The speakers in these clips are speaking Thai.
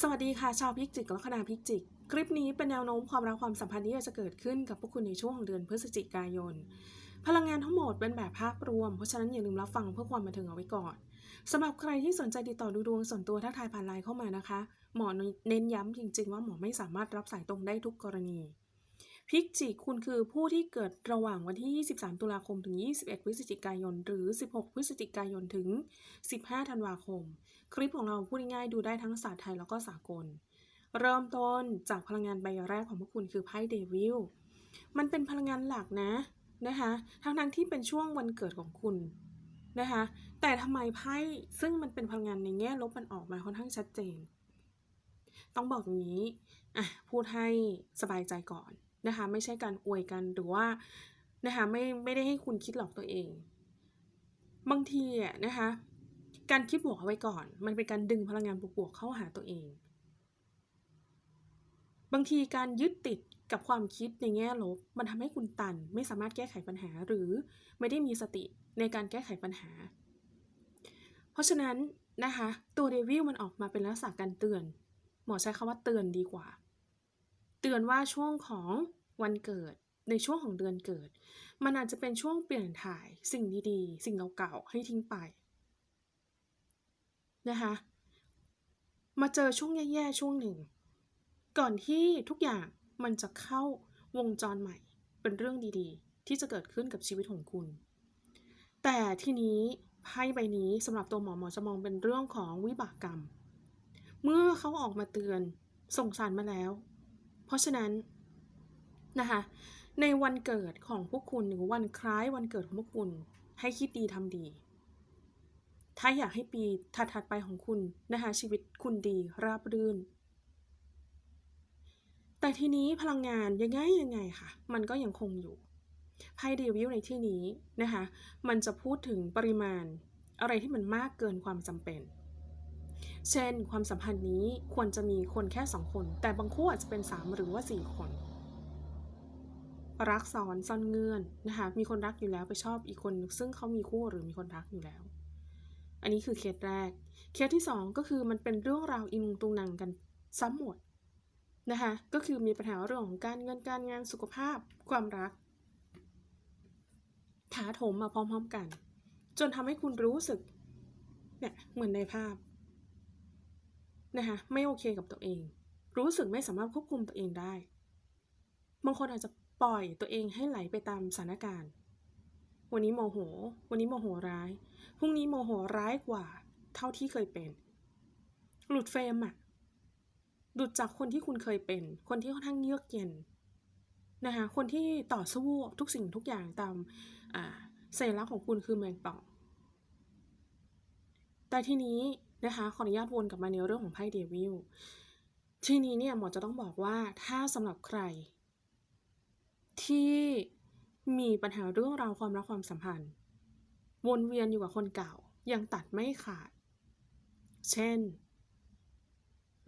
สวัสดีค่ะ ชาวพิกจิกและคณะพิกจิก คลิปนี้เป็นแนวโน้มความรักความสัมพันธ์ที่จะเกิดขึ้นกับพวกคุณในช่วงของเดือนพฤศจิกายน พลังงานทั้งหมดเป็นแบบภาพรวม เพราะฉะนั้นอย่าลืมรับฟังเพื่อความบันเทิงเอาไว้ก่อนสำหรับใครที่สนใจติดต่อดูดวงส่วนตัวทักทายผ่านไลน์เข้ามานะคะ หมอเน้นย้ำจริงๆ ว่าหมอไม่สามารถรับสายตรงได้ทุกกรณี พิกจิกคุณคือผู้ที่เกิดระหว่างวันที่ 23 ตุลาคมถึง 21 พฤศจิกายน หรือ 16 พฤศจิกายนถึง 15 ธันวาคม คลิปของเราพูดง่ายๆดูได้ทั้งศาสตร์ไทยแล้วก็สากล เริ่มต้นจากพลังงานใบแรกของพวกคุณคือไพ่เดวิลมันเป็นพลังงานหลักนะนะคะทั้งทั้งที่เป็นช่วงวันเกิดของคุณนะคะแต่ทำไมไพ่ซึ่งมันเป็นพลังงานในแง่ลบมันออกมาค่อนข้างชัดเจน ต้องบอกอย่างนี้อะพูดให้สบายใจก่อน นะคะไม่ใช่การอวยกันหรือว่านะคะไม่ไม่ได้ให้คุณคิดหลอกตัวเอง บางทีอะนะคะการคิดบวกเอาไว้ก่อน มันเป็นการดึงพลังงานบวกๆเข้าหาตัวเอง บางทีการยึดติดกับความคิดในแง่ลบ มันทำให้คุณตัน ไม่สามารถแก้ไขปัญหาหรือไม่ได้มีสติในการแก้ไขปัญหา เพราะฉะนั้นนะคะตัวเดวิลมันออกมาเป็นลักษณะการเตือน หมอใช้คำว่าเตือนดีกว่า เตือนว่าช่วงของวันเกิดในช่วงของเดือนเกิด มันอาจจะเป็นช่วงเปลี่ยนถ่ายสิ่งดีๆ สิ่งเก่าๆให้ทิ้งไปนะคะมาเจอช่วงแย่ๆช่วงหนึ่ง ก่อนที่ทุกอย่างมันจะเข้าวงจรใหม่ เป็นเรื่องดีๆ ที่จะเกิดขึ้นกับชีวิตของคุณ แต่ทีนี้ไพ่ใบนี้สำหรับตัวหมอหมอจะมองเป็นเรื่องของวิบากกรรม เมื่อเขาออกมาเตือนส่งสารมาแล้ว เพราะฉะนั้นนะคะในวันเกิดของพวกคุณหรือวันคล้ายวันเกิดของพวกคุณ ให้คิดดีทำดี ถ้าอยากให้ปีถัดๆไปของคุณนะคะชีวิตคุณดีราบรื่น แต่ทีนี้พลังงานยังไงยังไงค่ะ มันก็ยังคงอยู่ไพ่เดวิลในที่นี้นะคะมันจะพูดถึงปริมาณอะไรที่มันมากเกินความจำเป็น เช่น ความสัมพันธ์นี้ควรจะมีคนแค่สองคน แต่บางคู่อาจจะเป็นสามหรือว่าสี่คน รักซ้อนซ่อนเงื่อนนะคะมีคนรักอยู่แล้วไปชอบอีกคน ซึ่งเขามีคู่หรือมีคนรักอยู่แล้ว อันนี้คือเคสแรก เคสที่สองก็คือมันเป็นเรื่องราวอินุงตุงนังกันซ้ำหมดนะคะก็คือมีปัญหาเรื่องของการเงินการงานสุขภาพความรักถาโถมมาพร้อมๆกัน จนทำให้คุณรู้สึกเนี่ยเหมือนในภาพ นะคะไม่โอเคกับตัวเอง รู้สึกไม่สามารถควบคุมตัวเองได้ บางคนอาจจะปล่อยตัวเองให้ไหลไปตามสถานการณ์ วันนี้โมโห วันนี้โมโหร้าย พรุ่งนี้โมโหร้ายกว่า เท่าที่เคยเป็น หลุดเฟรมอะหลุดจากคนที่คุณเคยเป็น คนที่ค่อนข้างเยือกเย็นนะคะคนที่ต่อสู้ทุกสิ่งทุกอย่างตามอ่าสัญลักษณ์ของคุณคือแมงป่อง แต่ทีนี้ นะคะขออนุญาตวนกลับมาในเรื่องของไพ่เดวิลทีนี้เนี่ยหมอจะต้องบอกว่าถ้าสำหรับใคร ที่มีปัญหาเรื่องราวความรักความสัมพันธ์ วนเวียนอยู่กับคนเก่า ยังตัดไม่ขาด เช่น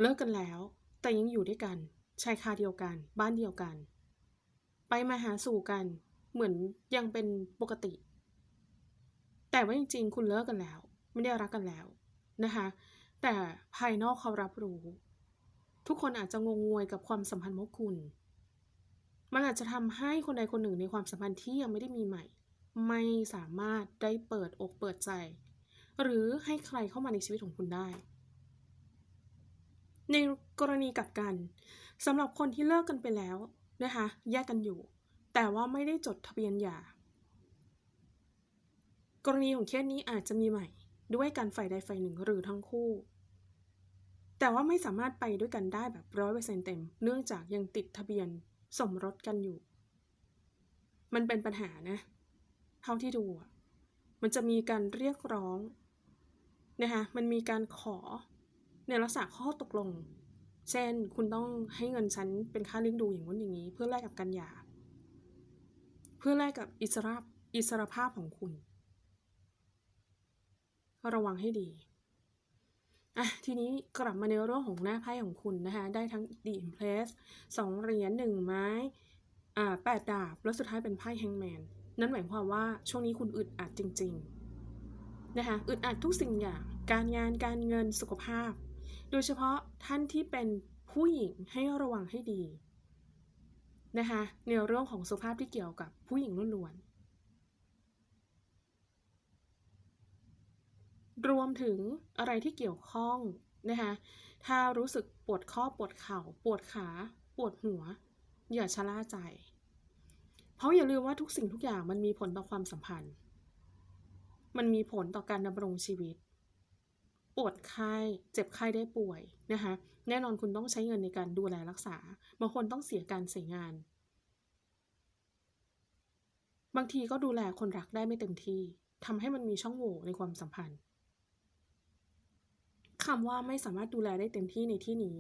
เลิกกันแล้ว แต่ยังอยู่ด้วยกันชายคาเดียวกัน บ้านเดียวกัน ไปมาหาสู่กันเหมือนยังเป็นปกติ แต่ว่าจริงๆ คุณเลิกกันแล้ว ไม่ได้รักกันแล้ว นะคะแต่ภายนอกเขารับรู้ ทุกคนอาจจะงงงวยกับความสัมพันธ์ของคุณ มันอาจจะทำให้คนใดคนหนึ่งในความสัมพันธ์ที่ยังไม่ได้มีใหม่ ไม่สามารถได้เปิดอกเปิดใจ หรือให้ใครเข้ามาในชีวิตของคุณได้ ในกรณีกับกันสำหรับคนที่เลิกกันไปแล้วนะคะแยกกันอยู่ แต่ว่าไม่ได้จดทะเบียนหย่ากรณีของเคสนี้อาจจะมีใหม่ ด้วยการฝ่ายใดฝ่ายหนึ่งหรือทั้งคู่ แต่ว่าไม่สามารถไปด้วยกันได้แบบร้อยเปอร์เซ็นเต็ม เนื่องจากยังติดทะเบียนสมรสกันอยู่ มันเป็นปัญหานะ เท่าที่ดูมันจะมีการเรียกร้องนะคะมันมีการขอในลักษณะข้อตกลง เช่นคุณต้องให้เงินฉันเป็นค่าเลี้ยงดูอย่างนู้นอย่างนี้ เพื่อแลกกับการหย่า เพื่อแลกกับอิสระอิสรภาพของคุณ ระวังให้ดีอะทีนี้กลับมาในเรื่องของหน้าไพ่ของคุณนะคะ ได้ทั้ง The Empress สองเหรียญหนึ่งไม้อ่าแปดดาบ แล้วสุดท้ายเป็นไพ่แฮงแมน นั่นหมายความว่าช่วงนี้คุณอึดอัดจริง ๆ นะคะ อึดอัดทุกสิ่งอย่าง การงานการเงินสุขภาพ โดยเฉพาะท่านที่เป็นผู้หญิงให้ระวังให้ดีนะคะในเรื่องของสุขภาพที่เกี่ยวกับผู้หญิงล้วนๆ รวมถึงอะไรที่เกี่ยวข้องนะคะถ้ารู้สึกปวดข้อปวดเข่า ปวดขา ปวดหัว อย่าชะล่าใจ เพราะอย่าลืมว่าทุกสิ่งทุกอย่างมันมีผลต่อความสัมพันธ์ มันมีผลต่อการดำรงชีวิต ปวดไข้เจ็บไข้ได้ป่วยนะคะแน่นอนคุณต้องใช้เงินในการดูแลรักษาบางคนต้องเสียการเสียงาน บางทีก็ดูแลคนรักได้ไม่เต็มที่ทำให้มันมีช่องโหว่ในความสัมพันธ์ คำว่าไม่สามารถดูแลได้เต็มที่ในที่นี้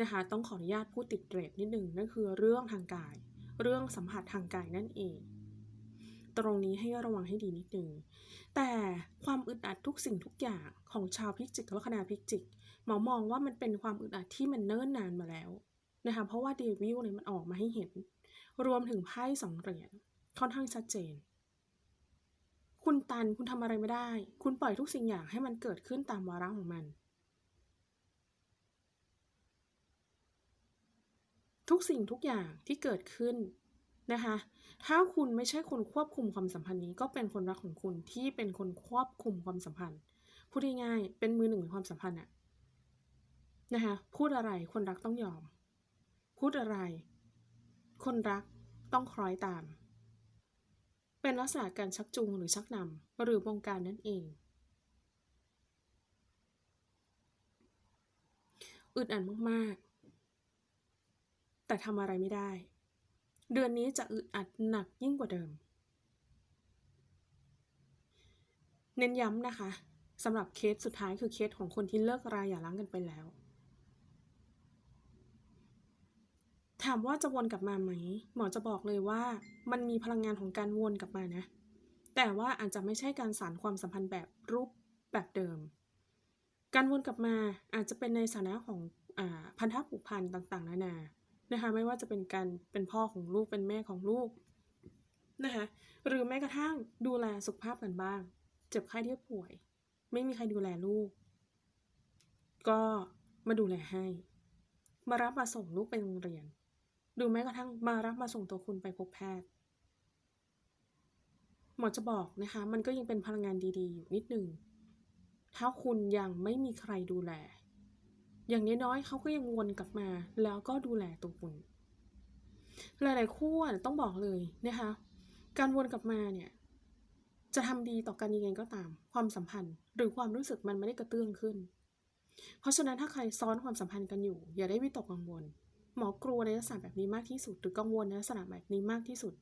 นะคะ ต้องขออนุญาตพูดติดเรทนิดนึงนั่นคือเรื่องทางกาย เรื่องสัมผัสทางกายนั่นเอง ตรงนี้ให้ระวังให้ดีนิดนึงแต่ความอึดอัดทุกสิ่งทุกอย่างของชาวพิจิกและคณะพิจิกหมอมองว่ามันเป็นความอึดอัดที่มันเนิ่นนานมาแล้วนะคะเพราะว่าเดวิลเนี่ยมันออกมาให้เห็น รวมถึงไพ่สองเหรียญค่อนข้างชัดเจน คุณตันคุณทำอะไรไม่ได้ คุณปล่อยทุกสิ่งอย่างให้มันเกิดขึ้นตามวาระของมัน ทุกสิ่งทุกอย่างที่เกิดขึ้นนะคะ ถ้าคุณไม่ใช่คนควบคุมความสัมพันธ์นี้ ก็เป็นคนรักของคุณที่เป็นคนควบคุมความสัมพันธ์ พูดง่ายๆเป็นมือหนึ่งในความสัมพันธ์อะนะคะ พูดอะไรคนรักต้องยอม พูดอะไร คนรักต้องคล้อยตาม เป็นลักษณะการชักจูงหรือชักนำหรือบงการนั่นเอง อึดอัดมากๆ แต่ทำอะไรไม่ได้ เดือนนี้จะอึดอัดหนักยิ่งกว่าเดิม เน้นย้ำนะคะสำหรับเคสสุดท้ายคือเคสของคนที่เลิกราอย่าร้างกันไปแล้ว ถามว่าจะวนกลับมาไหม หมอจะบอกเลยว่ามันมีพลังงานของการวนกลับมานะ แต่ว่าอาจจะไม่ใช่การสานความสัมพันธ์แบบรูปแบบเดิม การวนกลับมาอาจจะเป็นในฐานะของอพันธะผูกพันต่างๆ นานา นะคะไม่ว่าจะเป็นการเป็นพ่อของลูกเป็นแม่ของลูกนะคะหรือแม้กระทั่งดูแลสุขภาพกันบ้าง เจ็บไข้ได้ป่วย ไม่มีใครดูแลลูก ก็มาดูแลให้ มารับมาส่งลูกไปโรงเรียน ดูแม้กระทั่งมารับมาส่งตัวคุณไปพบแพทย์หมอจะบอกนะคะ มันก็ยังเป็นพลังงานดีๆ อยู่นิดนึงถ้าคุณยังไม่มีใครดูแล อย่างน้อยๆเขาก็ยังวนกลับมา แล้วก็ดูแลตัวคุณ หลายๆคู่ต้องบอกเลยนะคะ การวนกลับมาเนี่ย จะทำดีต่อกันยังไงก็ตาม ความสัมพันธ์ หรือความรู้สึกมันไม่ได้กระเตื้องขึ้น เพราะฉะนั้นถ้าใครซ้อนความสัมพันธ์กันอยู่ อย่าได้วิตกกังวล หมอกลัวในลักษณะแบบนี้มากที่สุด หรือกังวลในลักษณะแบบนี้มากที่สุด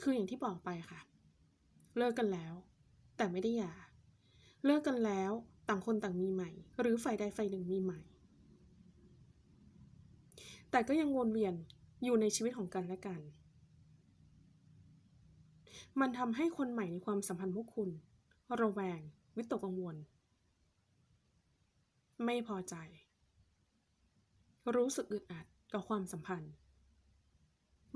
คืออย่างที่บอกไปค่ะ เลิกกันแล้ว แต่ไม่ได้หย่าเลิกกันแล้วต่างคนต่างมีใหม่ หรือฝ่ายใดฝ่ายหนึ่งมีใหม่ แต่ก็ยังวนเวียนอยู่ในชีวิตของกันและกัน มันทำให้คนใหม่ในความสัมพันธ์พวกคุณ ระแวง วิตกกังวล ไม่พอใจ รู้สึกอึดอัดกับความสัมพันธ์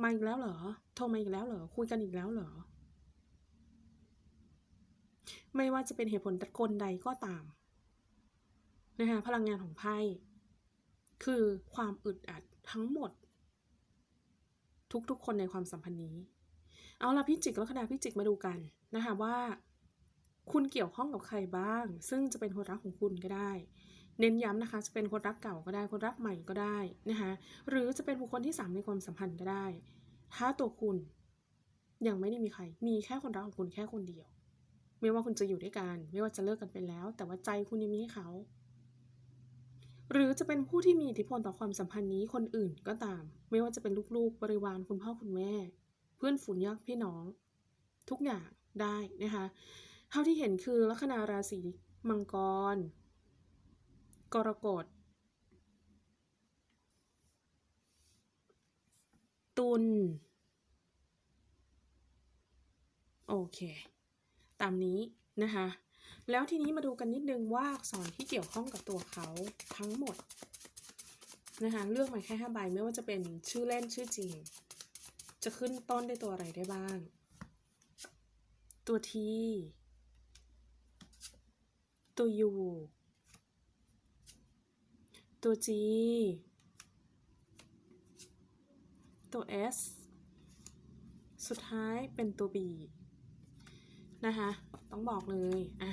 มาอีกแล้วเหรอ โทรมาอีกแล้วเหรอ คุยกันอีกแล้วเหรอ ไม่ว่าจะเป็นเหตุผลตะกลใดก็ตามนะคะพลังงานของไพ่คือความอึดอัด ทั้งหมด ทุกๆคนในความสัมพันธ์นี้ เอาละพี่จิกและคณะพี่จิกมาดูกันนะคะว่า คุณเกี่ยวข้องกับใครบ้าง ซึ่งจะเป็นคนรักของคุณก็ได้ เน้นย้ำนะคะ จะเป็นคนรักเก่าก็ได้ คนรักใหม่ก็ได้นะคะหรือจะเป็นบุคคลที่สามในความสัมพันธ์ก็ได้ ถ้าตัวคุณยังไม่ได้มีใคร มีแค่คนรักของคุณแค่คนเดียว ไม่ว่าคุณจะอยู่ด้วยกัน ไม่ว่าจะเลิกกันไปแล้ว แต่ว่าใจคุณยังมีให้เขา หรือจะเป็นผู้ที่มีอิทธิพลต่อความสัมพันธ์นี้คนอื่นก็ตาม ไม่ว่าจะเป็นลูกๆ บริวารคุณพ่อคุณแม่ เพื่อนฝูงญาติพี่น้อง ทุกอย่างได้นะคะเท่าที่เห็นคือลัคนาราศีมังกร กรกฎตุลโอเค ตามนี้นะคะ แล้วทีนี้มาดูกันนิดนึงว่าอักษรที่เกี่ยวข้องกับตัวเขาทั้งหมดนะคะเลือกมาแค่5ใบไม่ว่าจะเป็นชื่อเล่นชื่อจริง จะขึ้นต้นด้วยตัวอะไรได้บ้าง ตัวทีตัวยูตัว G ตัว S สุดท้ายเป็นตัว B นะคะ ต้องบอกเลยอะ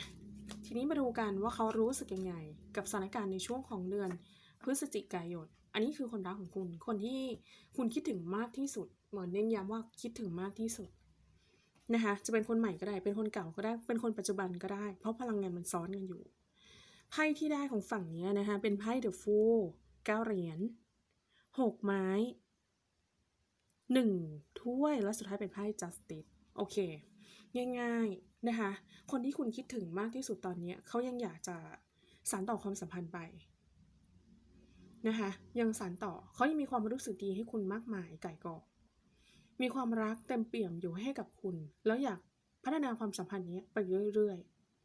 ทีนี้มาดูกันว่าเขารู้สึกยังไง กับสถานการณ์ในช่วงของเดือนพฤศจิกายน อันนี้คือคนรักของคุณ คนที่คุณคิดถึงมากที่สุด เหมือนเน้นย้ำว่าคิดถึงมากที่สุดนะคะ จะเป็นคนใหม่ก็ได้ เป็นคนเก่าก็ได้ เป็นคนปัจจุบันก็ได้ เพราะพลังงานมันซ้อนกันอยู่ ไพ่ที่ได้ของฝั่งนี้นะคะ เป็นไพ่ The Fool เก้าเหรียญหกไม้หนึ่งถ้วย และสุดท้ายเป็นไพ่ Justice โอเค ง่ายๆนะคะ คนที่คุณคิดถึงมากที่สุดตอนนี้เขายังอยากจะสานต่อความสัมพันธ์ไปนะคะยังสานต่อเขายังมีความรู้สึกดีให้คุณมากมายไก่กองมีความรักเต็มเปี่ยมอยู่ให้กับคุณ แล้วอยากพัฒนาความสัมพันธ์นี้ไปเรื่อย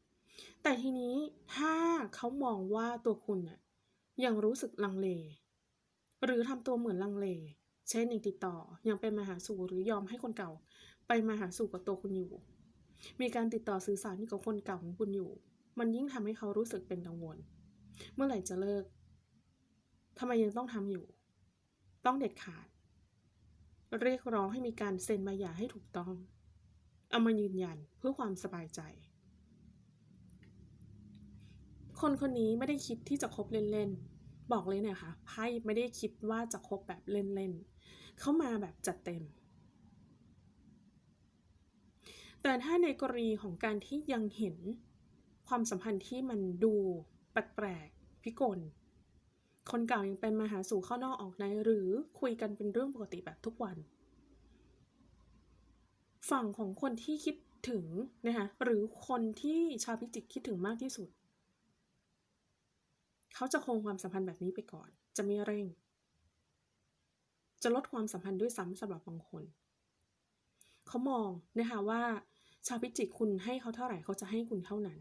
ๆ แต่ทีนี้ถ้าเขามองว่าตัวคุณน่ะยังรู้สึกลังเล หรือทำตัวเหมือนลังเล เช่นยังติดต่อยังเป็นมาหาสู่หรือยอมให้คนเก่า ไปมาหาสู่กับตัวคุณอยู่ มีการติดต่อสื่อสารกับคนเก่าของคุณอยู่ มันยิ่งทำให้เขารู้สึกเป็นกังวล เมื่อไหร่จะเลิกทำไมยังต้องทำอยู่ ต้องเด็ดขาด เรียกร้องให้มีการเซ็นใบหย่าให้ถูกต้อง เอามายืนยันเพื่อความสบายใจ คนคนนี้ไม่ได้คิดที่จะคบเล่นๆ บอกเลยนะคะไพ่ไม่ได้คิดว่าจะคบแบบเล่นๆ เขามาแบบจัดเต็ม แต่ถ้าในกรณีของการที่ยังเห็นความสัมพันธ์ที่มันดูแปลกๆพิกล คนเก่ายังเป็นมาหาสู่เข้านอกออกในหรือคุยกันเป็นเรื่องปกติแบบทุกวัน ฝั่งของคนที่คิดถึงนะคะหรือคนที่ชาวพิจิกคิดถึงมากที่สุด เขาจะคงความสัมพันธ์แบบนี้ไปก่อน จะไม่เร่ง จะลดความสัมพันธ์ด้วยซ้ำสำหรับบางคน เขามองนะคะว่า ชาวพิจิกคุณให้เขาเท่าไหร่เขาจะให้คุณเท่านั้น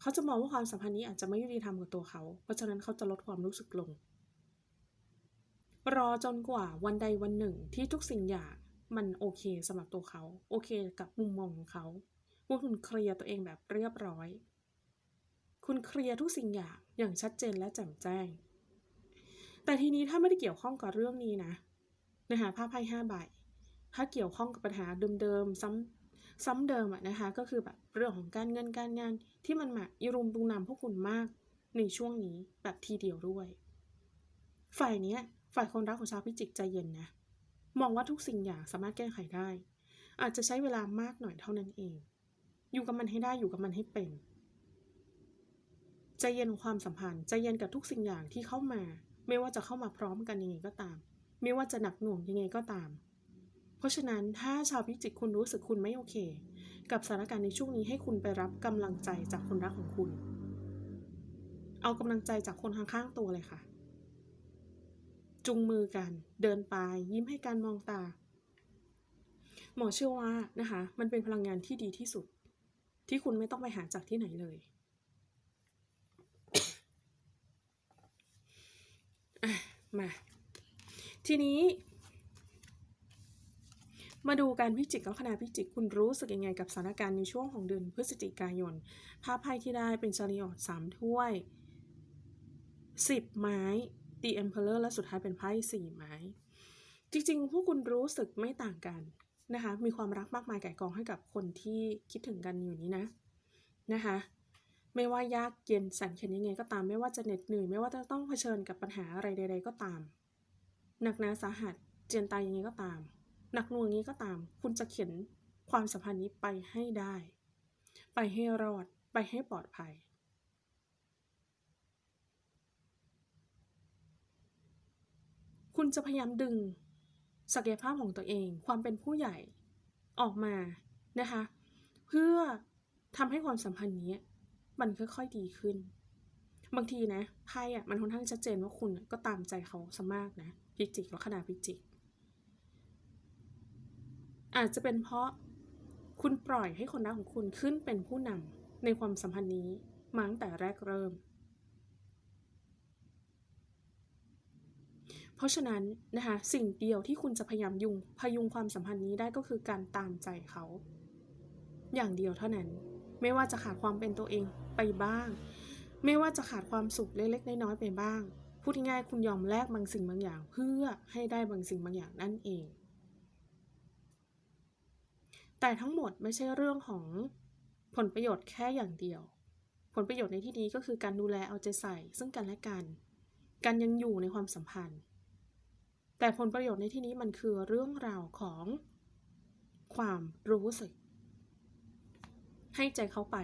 เขาจะมองว่าความสัมพันธ์นี้อาจจะไม่ยุติธรรมกับตัวเขา เพราะฉะนั้นเขาจะลดความรู้สึกลง รอจนกว่าวันใดวันหนึ่งที่ทุกสิ่งอย่างมันโอเคสำหรับตัวเขา โอเคกับมุมมองของเขาว่าคุณเคลียร์ตัวเองแบบเรียบร้อย คุณเคลียร์ทุกสิ่งอย่างอย่างชัดเจนและแจ่มแจ้ง แต่ทีนี้ถ้าไม่ได้เกี่ยวข้องกับเรื่องนี้นะนะคะภาพไพ่ห้าใบถ้าเกี่ยวข้องกับปัญหาเดิมๆซ้ำ ซ้ำเดิมอะนะคะ ก็คือแบบเรื่องของการเงินการงานที่มันมาอิรุมตุงนำพวกคุณมากในช่วงนี้แบบทีเดียวด้วย ฝ่ายเนี้ย ฝ่ายคนรักของชาวพิจิกใจเย็นนะ มองว่าทุกสิ่งอย่างสามารถแก้ไขได้ อาจจะใช้เวลามากหน่อยเท่านั้นเอง อยู่กับมันให้ได้อยู่กับมันให้เป็นใจเย็นความสัมพันธ์ใจเย็นกับทุกสิ่งอย่างที่เข้ามา ไม่ว่าจะเข้ามาพร้อมกันยังไงก็ตาม ไม่ว่าจะหนักหน่วงยังไงก็ตาม เพราะฉะนั้นถ้าชาวพิจิกคุณรู้สึกคุณไม่โอเค กับสถานการณ์ในช่วงนี้ให้คุณไปรับกำลังใจจากคนรักของคุณ เอากำลังใจจากคนข้างๆตัวเลยค่ะ จุงมือกัน เดินไปยิ้มให้การมองตา หมอเชื่อว่านะคะ มันเป็นพลังงานที่ดีที่สุด ที่คุณไม่ต้องไปหาจากที่ไหนเลยมา ทีนี้ มาดูการพิจิกลัคนาพิจิกคุณรู้สึกยังไงกับสถานการณ์ในช่วงของเดือนพฤศจิกายนภาพไพ่ที่ได้เป็นชาริออตสามถ้วยสิบไม้ The Emperor และสุดท้ายเป็นไพ่สี่ไม้ จริงๆ พวกคุณรู้สึกไม่ต่างกันนะคะ มีความรักมากมายไก่กองให้กับคนที่คิดถึงกันอยู่นี้นะนะคะ ไม่ว่ายากเย็นสันเข็นยังไงก็ตาม ไม่ว่าจะเหน็ดเหนื่อย ไม่ว่าจะต้องเผชิญกับปัญหาอะไรใด ๆ ก็ตาม หนักหนาสาหัส เจียนตายยังไงก็ตาม หนักหน่วงนี้ก็ตาม คุณจะเขียนความสัมพันธ์นี้ไปให้ได้ ไปให้รอด ไปให้ปลอดภัย คุณจะพยายามดึงศักยภาพของตัวเอง ความเป็นผู้ใหญ่ออกมานะคะ เพื่อทำให้ความสัมพันธ์นี้มันค่อยๆดีขึ้น บางทีนะไพ่อะมันค่อนข้างชัดเจนว่าคุณก็ตามใจเขาซะมากนะพิจิกแล้วขนาดพิจิก อาจจะเป็นเพราะคุณปล่อยให้คนรักของคุณขึ้นเป็นผู้นำในความสัมพันธ์นี้มาตั้งแต่แรกเริ่ม เพราะฉะนั้นนะคะสิ่งเดียวที่คุณจะพยายามยุงพยุงความสัมพันธ์นี้ได้ก็คือการตามใจเขา อย่างเดียวเท่านั้น ไม่ว่าจะขาดความเป็นตัวเองไปบ้าง ไม่ว่าจะขาดความสุขเล็กๆน้อยๆไปบ้าง พูดง่ายๆคุณยอมแลกบางสิ่งบางอย่าง เพื่อให้ได้บางสิ่งบางอย่างนั่นเอง แต่ทั้งหมดไม่ใช่เรื่องของผลประโยชน์แค่อย่างเดียว ผลประโยชน์ในที่นี้ก็คือการดูแลเอาใจใส่ ซึ่งกันและกัน การยังอยู่ในความสัมพันธ์ แต่ผลประโยชน์ในที่นี้มันคือเรื่องราวของความรู้สึก ให้ใจเขาไป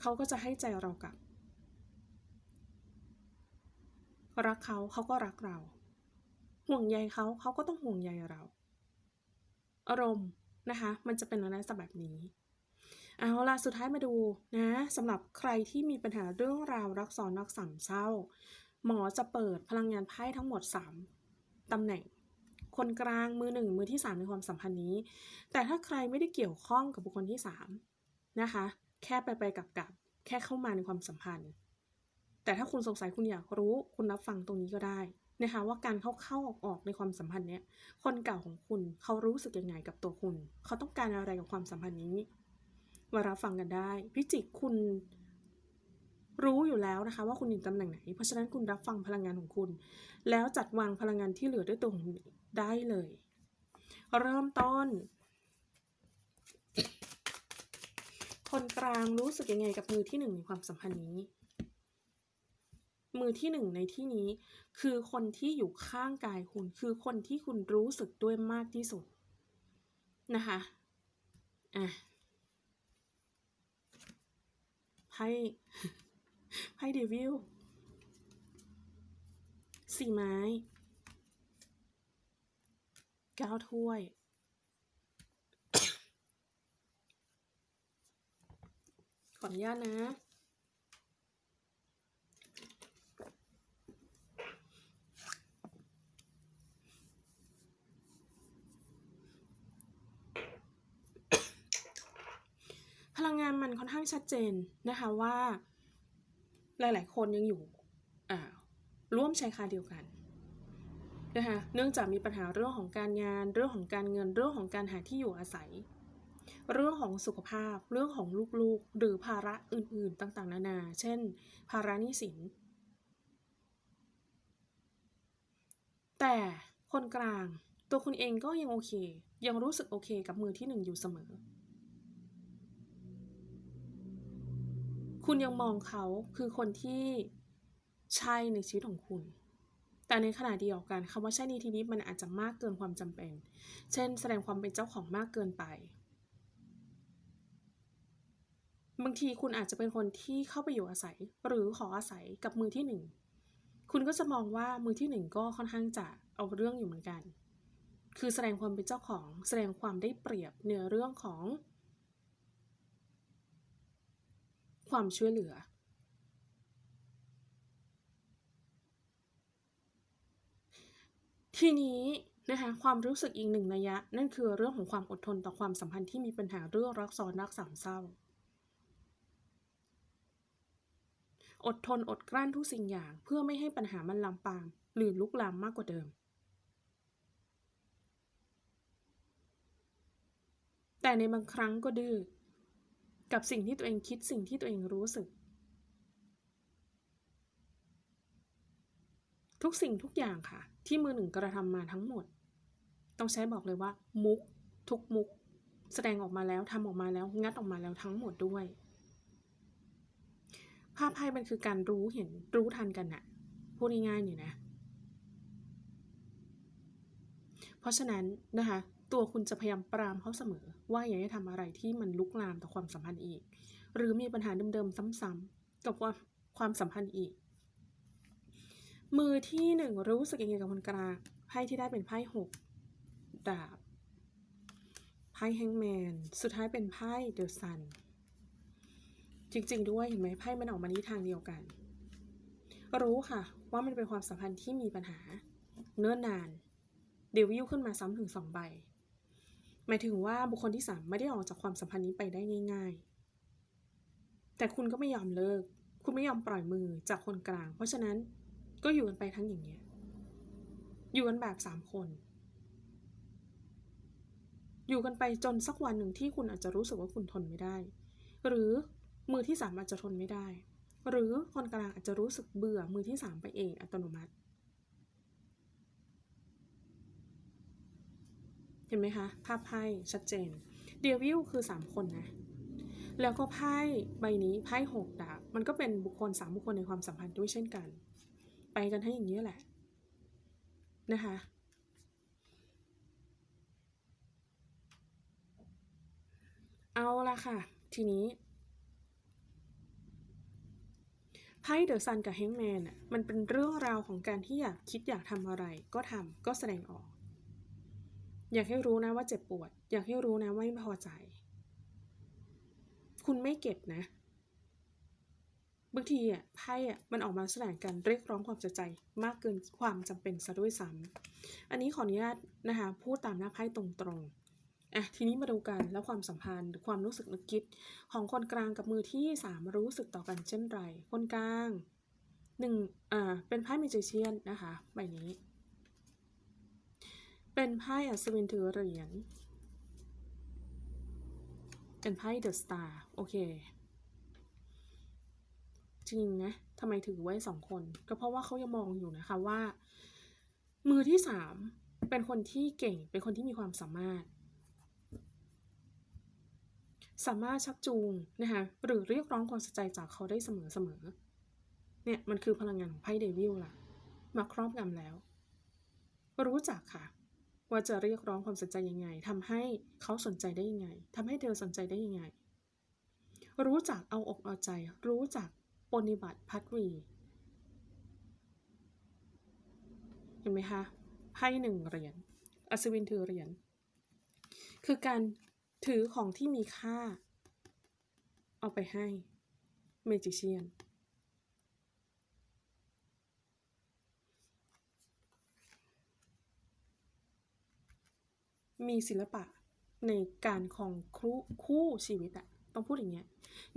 เขาก็จะให้ใจเรากลับ รักเขาเขาก็รักเรา ห่วงใยเขาเขาก็ต้องห่วงใยเรา อารมณ์ นะคะ มันจะเป็นลักษณะแบบนี้ เอาล่ะสุดท้ายมาดูนะสำหรับใครที่มีปัญหาเรื่องราวรักซ้อนรักสามเศร้า หมอจะเปิดพลังงานไพ่ทั้งหมด 3ตำแหน่ง คนกลางมือหนึ่งมือที่ 3 ในความสัมพันธ์นี้ แต่ถ้าใครไม่ได้เกี่ยวข้องกับบุคคลที่ 3 นะคะ แค่ไปไปกับกับแค่เข้ามาในความสัมพันธ์ แต่ถ้าคุณสงสัยคุณอยากรู้ คุณรับฟังตรงนี้ก็ได้ นะคะว่าการเข้าเข้าออกออกในความสัมพันธ์เนี้ยคนเก่าของคุณเขารู้สึกยังไงกับตัวคุณ เขาต้องการอะไรกับความสัมพันธ์นี้มารับฟังกันได้ พิจิกคุณรู้อยู่แล้วนะคะ ว่าคุณอยู่ตำแหน่งไหน เพราะฉะนั้นคุณรับฟังพลังงานของคุณ แล้วจัดวางพลังงานที่เหลือด้วยตัวของคุณได้เลย เริ่มต้น คนกลางรู้สึกยังไงกับมือที่หนึ่งในความสัมพันธ์นี้ มือที่หนึ่งในที่นี้ คือคนที่อยู่ข้างกายคุณ คือคนที่คุณรู้สึกด้วยมากที่สุดนะคะอะไพ่ไพ่เดวิลสี่ไม้เก้าถ้วยขออนุญาตนะ พลังงางชัดเจนนะคะว่าหลาย ๆ คนยังอยู่ร่วมชายคาเดียวกันนะคะเนื่องจากมีปัญหาเรื่องของการงาน เรื่องของการเงิน เรื่องของการหาที่อยู่อาศัย เรื่องของสุขภาพ เรื่องของลูก ๆ หรือภาระอื่น ๆ ต่าง ๆ นานา เช่น ภาระหนี้สิน แต่คนกลางตัวคุณเองก็ยังโอเค ยังรู้สึกโอเคกับมือที่หนึ่งอยู่เสมอ คุณยังมองเขาคือคนที่ใช่ในชีวิตของคุณ แต่ในขณะเดียวกันคำว่าใช่ในที่นี้มันอาจจะมากเกินความจำเป็น เช่น แสดงความเป็นเจ้าของมากเกินไป บางทีคุณอาจจะเป็นคนที่เข้าไปอยู่อาศัย หรือขออาศัยกับมือที่หนึ่งคุณก็จะมองว่ามือที่หนึ่งก็ค่อนข้างจะเอาเรื่องอยู่เหมือนกัน คือแสดงความเป็นเจ้าของ แสดงความได้เปรียบในเรื่องของ ความช่วยเหลือ ทีนี้นะคะความรู้สึกอีกหนึ่งนัยยะ นั่นคือเรื่องของความอดทนต่อความสัมพันธ์ที่มีปัญหาเรื่องรักซ้อนรักสามเศร้า อดทนอดกลั้นทุกสิ่งอย่างเพื่อไม่ให้ปัญหามันลามปาม หรือลุกลามมากกว่าเดิม แต่ในบางครั้งก็ดื้อ กับสิ่งที่ตัวเองคิดสิ่งที่ตัวเองรู้สึก ทุกสิ่งทุกอย่างค่ะ ที่มือหนึ่งกระทำมาทั้งหมด ต้องใช้บอกเลยว่า มุก ทุกมุก แสดงออกมาแล้วทำออกมาแล้วงัดออกมาแล้วทั้งหมดด้วยภาพไพ่มันคือการรู้เห็นรู้ทันกันน่ะพูดง่ายๆเนี่นะ เพราะฉะนั้นนะคะ ตัวคุณจะพยายามปรามเขาเสมอ ว่าอย่าให้ทำอะไรที่มันลุกลามต่อความสัมพันธ์อีก หรือมีปัญหาเดิมๆซ้ำๆกับความความสัมพันธ์อีก มือที่หนึ่งรู้สึกยังไงกับคนกลางไพ่ที่ได้เป็นไพ่หกดาบไพ่แฮงแมนสุดท้ายเป็นไพ่เดอะซันจริง ๆ ด้วยเห็นไหมไพ่มันออกมานี้ทางเดียวกัน รู้ค่ะว่ามันเป็นความสัมพันธ์ที่มีปัญหา เนิ่นนานเดวิลขึ้นมาซ้ำถึงสองใบ หมายถึงว่าบุคคลที่สามไม่ได้ออกจากความสัมพันธ์นี้ไปได้ง่าย ๆ แต่คุณก็ไม่ยอมเลิก คุณไม่ยอมปล่อยมือจากคนกลาง เพราะฉะนั้นก็อยู่กันไปทั้งอย่างเงี้ย อยู่กันแบบสามคน อยู่กันไปจนสักวันหนึ่งที่คุณอาจจะรู้สึกว่าคุณทนไม่ได้ หรือมือที่สามอาจจะทนไม่ได้ หรือคนกลางอาจจะรู้สึกเบื่อมือที่สามไปเองอัตโนมัติ เห็นไหมคะภาพไพ่ชัดเจนเดวิลคือสามคนนะ แล้วก็ไพ่ใบนี้ไพ่หกดาบมันก็เป็นบุคคลสามบุคคลในความสัมพันธ์ด้วยเช่นกัน ไปกันให้อย่างนี้แหละนะคะเอาละค่ะ ทีนี้ไพ่เดอะซันกับเฮงแมนอะมันเป็นเรื่องราวของการที่อยากคิดอยากทำอะไร ก็ทำก็แสดงออก อยากให้รู้นะว่าเจ็บปวด อยากให้รู้นะว่าไม่พอใจ คุณไม่เก็บนะบางทีอะไพ่อะมันออกมาแสดงการเรียกร้องความสนใจมากเกินความจำเป็นซะด้วยซ้ำอันนี้ขออนุญาตนะคะพูดตามหน้าไพ่ตรงๆอะทีนี้มาดูกันแล้วความสัมพันธ์หรือความรู้สึกนึกคิด ของคนกลางกับมือที่สามรู้สึกต่อกันเช่นไร คนกลางหนึ่งอ่าเป็นไพ่เมจิเชียนนะคะใบนี้ เป็นไพ่อัศวินถือเหรียญ เป็นไพ่เดอะสตาร์โอเค จริงนะทำไมถือไว้สองคน ก็เพราะว่าเขายังมองอยู่นะคะว่า มือที่สามเป็นคนที่เก่ง เป็นคนที่มีความสามารถ สามารถชักจูงนะคะหรือเรียกร้องความสนใจจากเขาได้เสมอเสมอเนี่ยมันคือพลังงานของไพ่เดวิลล่ะ มาครอบงำแล้ว รู้จักค่ะ ว่าจะเรียกร้องความสนใจยังไงทำให้เขาสนใจได้ยังไงทำให้เธอสนใจได้ยังไง รู้จักเอาอกเอาใจ รู้จักปฏิบัติพัดวีเห็นไหมคะไพ่หนึ่งเหรียญอัศวินถือเหรียญคือการถือของที่มีค่า เอาไปให้เมจิเชียน มีศิลปะในการคองคู่คู่ชีวิตอะต้องพูดอย่างเงี้ย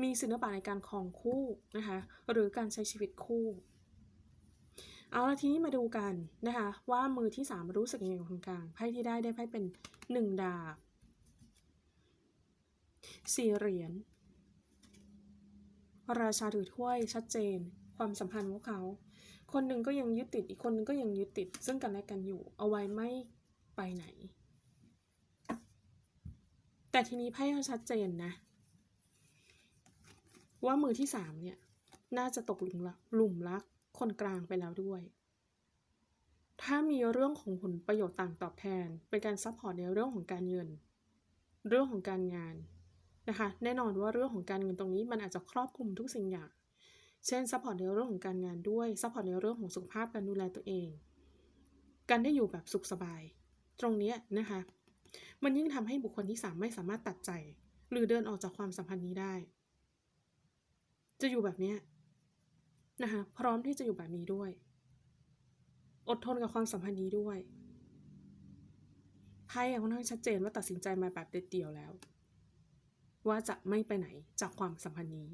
มีศิลปะในการคองคู่นะคะหรือการใช้ชีวิตคู่ เอาละทีนี้มาดูกันนะคะว่ามือที่สามรู้สึกยังไงกับคนกลางไพ่ที่ได้ได้ไพ่เป็นหนึ่งดาบสี่เหรียญราชาถือถ้วยชัดเจน ความสัมพันธ์ของเขา คนหนึ่งก็ยังยึดติดอีกคนหนึงก็ยังยึดติด ซึ่งกันและกันอยู่เอาไว้ไม่ไปไหน แต่ทีนี้ไพ่เขาชัดเจนนะ ว่ามือที่สามเนี่ย น่าจะตกหลุมรักหลุมรักคนกลางไปแล้วด้วย ถ้ามีเรื่องของผลประโยชน์ต่างตอบแทน เป็นการซัพพอร์ตในเรื่องของการเงิน เรื่องของการงานนะคะ แน่นอนว่าเรื่องของการเงินตรงนี้มันอาจจะครอบคลุมทุกสิ่งอย่าง เช่นซัพพอร์ตในเรื่องของการงานด้วยซัพพอร์ตในเรื่องของสุขภาพการดูแลตัวเอง การได้อยู่แบบสุขสบาย ตรงนี้นะคะ มันยิ่งทำให้บุคคลที่สามไม่สามารถตัดใจ หรือเดินออกจากความสัมพันธ์นี้ได้ จะอยู่แบบนี้นะคะพร้อมที่จะอยู่แบบนี้ด้วย อดทนกับความสัมพันธ์นี้ด้วยไพ่ค่อนข้างชัดเจนว่าตัดสินใจมาแบบเด็ดเดี่ยวแล้ว ว่าจะไม่ไปไหนจากความสัมพันธ์นี้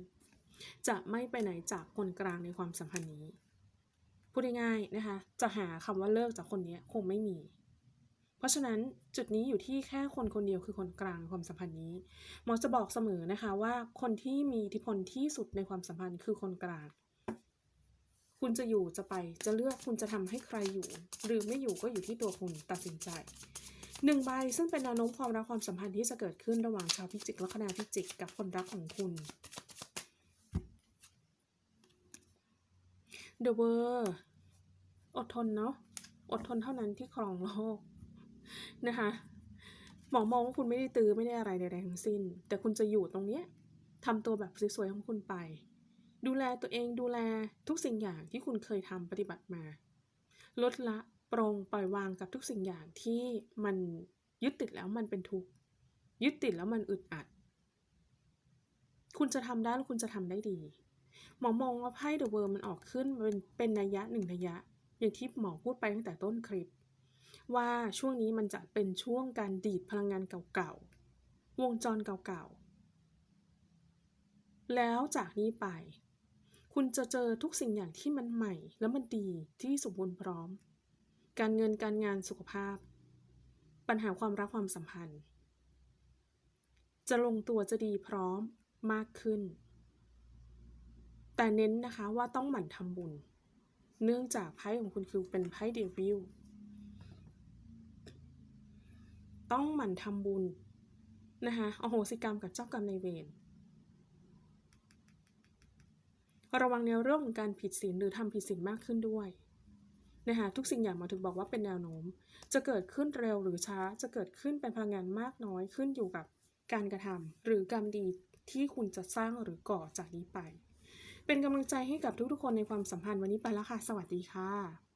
จะไม่ไปไหนจากคนกลางในความสัมพันธ์นี้พูดง่ายๆนะคะ จะหาคำว่าเลิกจากคนนี้คงไม่มี เพราะฉะนั้นจุดนี้อยู่ที่แค่คนคนเดียวคือคนกลางความสัมพันธ์นี้ หมอจะบอกเสมอนะคะว่าคนที่มีอิทธิพลที่สุดในความสัมพันธ์คือคนกลาง คุณจะอยู่จะไปจะเลือกคุณจะทำให้ใครอยู่ หรือไม่อยู่ก็อยู่ที่ตัวคุณตัดสินใจหนึ่งใบซึ่งเป็นแนวโน้มความรักความสัมพันธ์ที่จะเกิดขึ้นระหว่างชาวพิจิกและคณะพิจิกกับคนรักของคุณ The World อดทนเนาะอดทนเท่านั้นที่ครองโลก นะคะหมอมองว่าคุณไม่ได้ตื้อไม่ได้อะไรใดๆทั้งสิ้น แต่คุณจะอยู่ตรงเนี้ยทำตัวแบบสวยๆของคุณไป ดูแลตัวเองดูแลทุกสิ่งอย่างที่คุณเคยทำปฏิบัติมา ลดละปรงปล่อยวางกับทุกสิ่งอย่างที่มันยึดติดแล้วมันเป็นทุกข์ยึดติดแล้วมันอึดอัด คุณจะทำได้แล้วคุณจะทำได้ดี หมอมองว่าไพ่เดอะเวิร์มันออกขึ้นเป็นเป็นนัยยะหนึ่งนัยยะ อย่างที่หมอพูดไปตั้งแต่ต้นคลิป ว่าช่วงนี้มันจะเป็นช่วงการดีดพลังงานเก่าๆ วงจรเก่าๆ แล้วจากนี้ไป คุณจะเจอทุกสิ่งอย่างที่มันใหม่ แล้วมันดีที่สมบูรณ์พร้อม การเงินการงานสุขภาพ ปัญหาความรักความสัมพันธ์ จะลงตัวจะดีพร้อมมากขึ้น แต่เน้นนะคะว่าต้องหมั่นทำบุญ เนื่องจากไพ่ของคุณคือเป็นไพ่เดวิล ต้องหมั่นทำบุญนะคะโอโหสิกรรมกับเจ้ากรรมในเวรระวังในเรื่องของการผิดศีลหรือทำผิดศีลมากขึ้นด้วยนะคะทุกสิ่งอย่างมาถึงบอกว่าเป็นแนวโน้ม จะเกิดขึ้นเร็วหรือช้าจะเกิดขึ้นเป็นพลังงานมากน้อยขึ้นอยู่กับการกระทำหรือกรรมดีที่คุณจะสร้างหรือก่อจากนี้ไป เป็นกำลังใจให้กับทุกๆคนในความสัมพันธ์วันนี้ไปแล้วค่ะ สวัสดีค่ะ